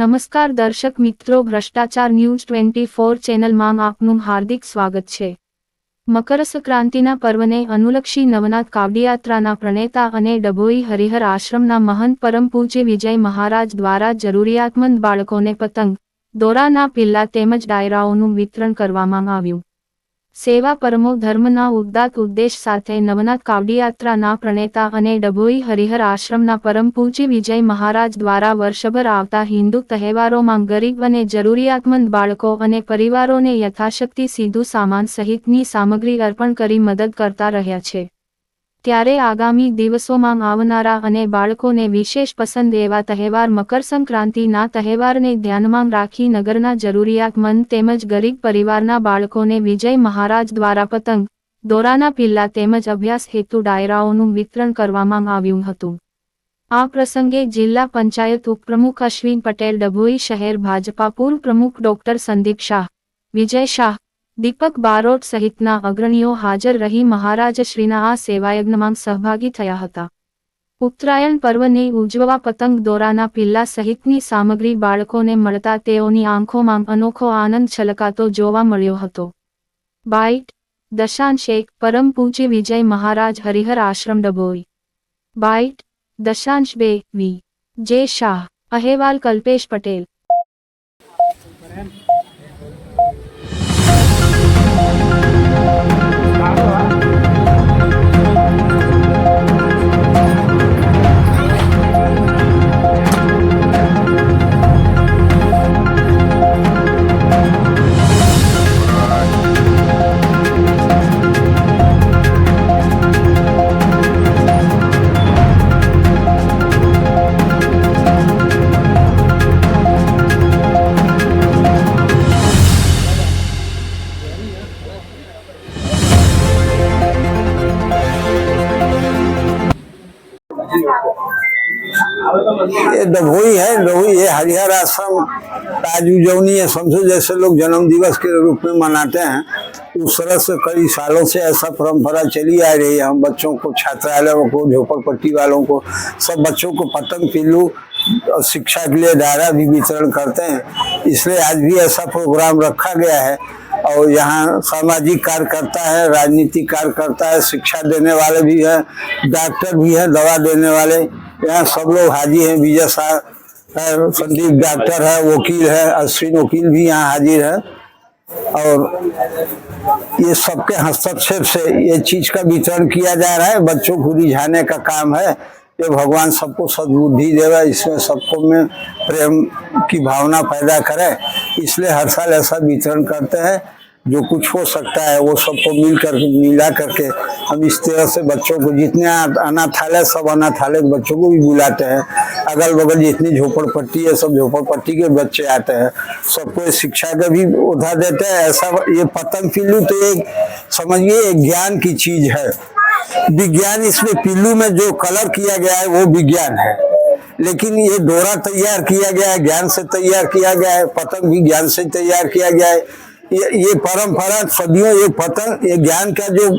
નમસ્કાર દર્શક મિત્રો, ભ્રષ્ટાચાર ન્યૂઝ ટ્વેન્ટી ફોર ચેનલમાં આપનું હાર્દિક સ્વાગત છે. મકર સંક્રાંતિના પર્વને અનુલક્ષી નવનાથ કાવડિયાત્રાના પ્રણેતા અને ડભોઈ હરિહર આશ્રમના મહંત પરમ પૂજ્ય વિજય મહારાજ દ્વારા જરૂરિયાતમંદ બાળકોને પતંગ દોરાના પિલ્લા તેમજ ડાયરાઓનું વિતરણ કરવામાં આવ્યું. સેવા પરમો ધર્મના ઉદ્દાત ઉદ્દેશ સાથે નવનાથ કાવડિયાત્રાના પ્રણેતા અને ડભોઈ હરિહર આશ્રમના પરમ પૂજ્ય વિજય મહારાજ દ્વારા વર્ષભર આવતા હિન્દુ તહેવારોમાં ગરીબ અને જરૂરિયાતમંદ બાળકો અને પરિવારોને યથાશક્તિ સીધું સામાન સહિતની સામગ્રી અર્પણ કરી મદદ કરતા રહ્યા છે. ત્યારે આગામી દિવસોમાં આવનારા અને બાળકોને વિશેષ પસંદ એવા તહેવાર મકર સંક્રાંતિના તહેવારને ધ્યાનમાં રાખી નગરના જરૂરિયાતમંદ તેમજ ગરીબ પરિવારના બાળકોને વિજય મહારાજ દ્વારા પતંગ, દોરાના પિલ્લા તેમજ અભ્યાસ હેતુ ડાયરાઓનું વિતરણ કરવામાં આવ્યું હતું. આ પ્રસંગે જિલ્લા પંચાયત ઉપપ્રમુખ અશ્વિન પટેલ, ડભોઈ શહેર ભાજપા પૂર્વ પ્રમુખ ડોક્ટર સંદીપ શાહ, વિજય શાહ દીપક બારોટ સહિતના અગ્રણીઓ હાજર રહી મહારાજશ્રીના આ સેવાયજ્ઞમાં સહભાગી થયા હતા. ઉત્તરાયણ પર્વને ઉજવવા પતંગ દોરાના પિલ્લા સહિતની સામગ્રી બાળકોને મળતા તેઓની આંખોમાં અનોખો આનંદ છલકાતો જોવા મળ્યો હતો. બાઇટ દશાંશ શેખ પરમ પૂજ્ય વિજય મહારાજ હરિહર આશ્રમ ડભોઈ. બાઇટ, દશાંશ બે, વી, જે શાહ, અહેવાલ કલ્પેશ પટેલ. ये डभोई है डभोई ये हरिहर आश्रम है समझो जैसे लोग जन्म दिवस के रूप में मनाते हैं, उस तरह से कई सालों से ऐसा परंपरा चली आ रही है। हम बच्चों को, छात्रालयों को, झोपड़पट्टी वालों को, सब बच्चों को पतंग, पिल्लू और शिक्षा के लिए दायरा भी वितरण करते हैं। इसलिए आज भी ऐसा प्रोग्राम रखा गया है और यहाँ सामाजिक कार्यकर्ता है, राजनीतिक कार्यकर्ता है, शिक्षा देने वाले भी हैं, डॉक्टर भी हैं, दवा देने वाले। यहाँ सब लोग हाजिर हैं, विजय शाह है, संदीप डॉक्टर है, वकील है, अश्विन वकील भी यहाँ हाजिर है। और ये सबके हस्तक्षेप से ये चीज़ का वितरण किया जा रहा है, बच्चों को रिझाने का काम है। ये भगवान सबको सद्बुद्धि देगा इसमें सबको में प्रेम की भावना पैदा करे, इसलिए हर साल ऐसा वितरण करते हैं, जो कुछ हो सकता है, वो सबको मिल कर, मिला करके हम इस तरह से बच्चों को जितने अना- अनाथालय, सब अनाथालय बच्चों को भी बुलाते हैं। अगल बगल जितनी झोपड़पट्टी है, सब झोपड़पट्टी के बच्चे आते हैं। सबको शिक्षा का भी उठा देते हैं। ऐसा ये पतंग पिल्लू तो एक, समझिए, एक ज्ञान की चीज़ है। विज्ञान इसमें पिल्लू में जो कलर किया गया है, वो विज्ञान है। लेकिन ये डोरा तैयार किया गया है, ज्ञान से तैयार किया गया है, पतंग भी ज्ञान से तैयार किया गया है। ये ये परंपरा, सदियों ये पतन, ये ज्ञान का जो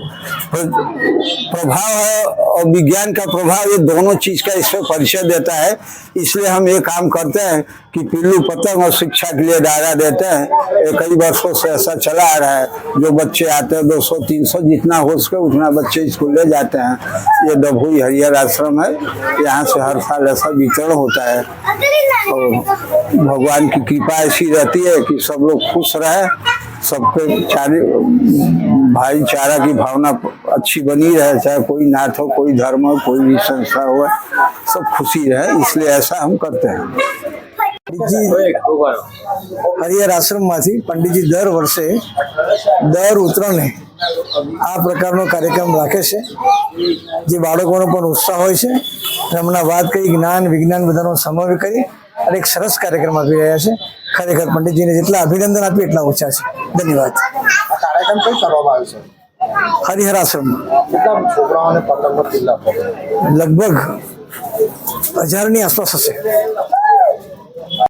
प्रभाव है और विज्ञान का प्रभाव, ये दोनों चीज़ का इसमें परिचय देता है। इसलिए हम ये काम करते हैं कि पिल्लू पतंग और शिक्षा के लिए दायरा देते हैं। ये कई वर्षों से ऐसा चला आ रहा है। जो बच्चे आते हैं 200 300 जितना हो सके उतना बच्चे स्कूल ले जाते हैं। ये डभोई हरियर आश्रम है। यहाँ से हर साल ऐसा वितरण होता है। और भगवान की कृपा ऐसी रहती है कि सब लोग खुश रहे। सबके चारे भाईचारा की भावना अच्छी बनी रहे चाहे कोई नाथ हो कोई धर्म हो कोई भी संस्था हो सब खुशी रहे इसलिए ऐसा हम करते हैं પંડિતજી હરિહર આશ્રમમાંથી પંડિતજી દર વર્ષે દર ઉત્તરાયણે આ પ્રકારનો કાર્યક્રમ રાખે છે જે બાળકોનો પણ ઉત્સાહ હોય છે અને હમણાં વાત કરી જ્ઞાન વિજ્ઞાન બધાનો સમન્વય કરી અને એક સરસ કાર્યક્રમ આપી રહ્યા છે. ખરેખર પંડિતજીને જેટલા અભિનંદન આપીએ એટલા ઓછા છે. ધન્યવાદ. આ કાર્યક્રમ કઈ કરવામાં આવ્યો છે? હરિહર આશ્રમ? લગભગ હજારની આસપાસ હશે.